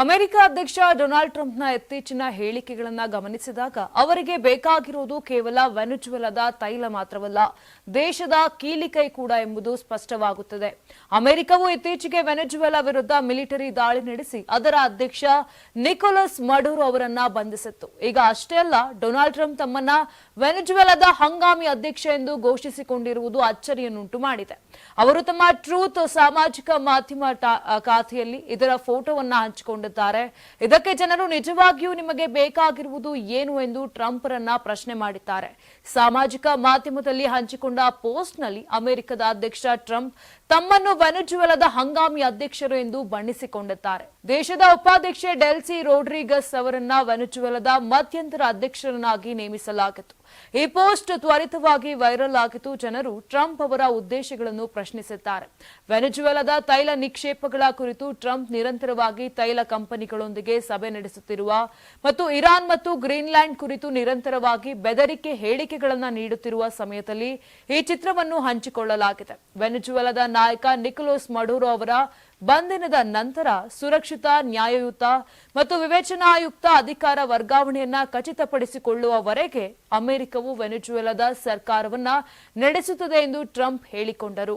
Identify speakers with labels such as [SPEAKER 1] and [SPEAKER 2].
[SPEAKER 1] America ಅಧ್ಯಕ್ಷ Donald ಟ್ರಂಪ್ನ ಇತ್ತೀಚಿನ ಹೇಳಿಕೆಗಳನ್ನು ಗಮನಿಸಿದಾಗ ಅವರಿಗೆ ಬೇಕಾಗಿರುವುದು ಕೇವಲ ವೆನುಜುವೆಲಾದ ತೈಲ ಮಾತ್ರವಲ್ಲ, ದೇಶದ ಕೀಲಿಕೈ ಕೂಡ ಎಂಬುದು ಸ್ಪಷ್ಟವಾಗುತ್ತದೆ. ಅಮೆರಿಕವು ಇತ್ತೀಚೆಗೆ ವೆನೆಜುವೆಲಾ ವಿರುದ್ಧ ಮಿಲಿಟರಿ ದಾಳಿ ನಡೆಸಿ ಅದರ ಅಧ್ಯಕ್ಷ ನಿಕೋಲಸ್ ಮಡೂರ್ ಅವರನ್ನ ಬಂಧಿಸಿತ್ತು. ಈಗ ಅಷ್ಟೇ ಅಲ್ಲ, ಡೊನಾಲ್ಡ್ ಟ್ರಂಪ್ ತಮ್ಮನ್ನ ವೆನಿಜುವೆಲಾದ ಹಂಗಾಮಿ ಅಧ್ಯಕ್ಷ ಎಂದು ಘೋಷಿಸಿಕೊಂಡಿರುವುದು ಅಚ್ಚರಿಯನ್ನುಂಟು ಮಾಡಿದೆ. ಅವರು ತಮ್ಮ ಟ್ರೂತ್ ಸಾಮಾಜಿಕ ಮಾಧ್ಯಮ ಖಾತೆಯಲ್ಲಿ ಇದರ ಫೋಟೋವನ್ನ ಹಂಚಿಕೊಂಡಿದ್ದಾರೆ ಇದಕ್ಕೆ ಜನರು ನಿಜವಾಗಿಯೂ ನಿಮಗೆ ಬೇಕಾಗಿರುವುದು ಏನು ಎಂದು ಟ್ರಂಪ್ ರನ್ನ ಪ್ರಶ್ನೆ ಮಾಡಿದ್ದಾರೆ. ಸಾಮಾಜಿಕ ಮಾಧ್ಯಮದಲ್ಲಿ ಹಂಚಿಕೊಂಡ ಪೋಸ್ಟ್ನಲ್ಲಿ ಅಮೆರಿಕದ ಅಧ್ಯಕ್ಷ ಟ್ರಂಪ್ ತಮ್ಮನ್ನು ವೆನೆಜುವೆಲಾದ ಹಂಗಾಮಿ ಅಧ್ಯಕ್ಷರು ಎಂದು ಬಣ್ಣಿಸಿಕೊಂಡಿದ್ದಾರೆ. ದೇಶದ ಉಪಾಧ್ಯಕ್ಷೆ ಡೆಲ್ಸಿ ರೋಡ್ರಿಗಸ್ ಅವರನ್ನ ವೆನೆಜುವೆಲಾದ ಮಧ್ಯಂತರ ಅಧ್ಯಕ್ಷರನ್ನಾಗಿ ನೇಮಿಸಲಾಗಿತ್ತು. ಈ ಪೋಸ್ಟ್ ತ್ವರಿತವಾಗಿ ವೈರಲ್ ಆಗಿತ್ತು ಜನರು ಟ್ರಂಪ್ ಅವರ ಉದ್ದೇಶಗಳನ್ನು ಪ್ರಶ್ನಿಸಿದ್ದಾರೆ. ವೆನೆಜುವೆಲಾದ ತೈಲ ನಿಕ್ಷೇಪಗಳ ಕುರಿತು ಟ್ರಂಪ್ ನಿರಂತರವಾಗಿ ತೈಲ ಕಂಪನಿಗಳೊಂದಿಗೆ ಸಭೆ ನಡೆಸುತ್ತಿರುವ ಮತ್ತು ಇರಾನ್ ಮತ್ತು ಗ್ರೀನ್ಲ್ಯಾಂಡ್ ಕುರಿತು ನಿರಂತರವಾಗಿ ಬೆದರಿಕೆ ಹೇಳಿಕೆಗಳನ್ನು ನೀಡುತ್ತಿರುವ ಸಮಯದಲ್ಲಿ ಈ ಚಿತ್ರವನ್ನು ಹಂಚಿಕೊಳ್ಳಲಾಗಿದೆ. ವೆನಿಜುವೆಲಾದ ನಾಯಕ ನಿಕೋಲೋಸ್ ಮಡೂರೋ ಅವರ ಬಂಧನದ ನಂತರ ಸುರಕ್ಷಿತ, ನ್ಯಾಯಯುತ ಮತ್ತು ವಿವೇಚನಾಯುಕ್ತ ಅಧಿಕಾರ ವರ್ಗಾವಣೆಯನ್ನ ಖಚಿತಪಡಿಸಿಕೊಳ್ಳುವವರೆಗೆ ಅಮೆರಿಕವು ವೆನಿಜುವೆಲಾದ ಸರ್ಕಾರವನ್ನ ನಡೆಸುತ್ತದೆ ಎಂದು ಟ್ರಂಪ್ ಹೇಳಿಕೊಂಡರು.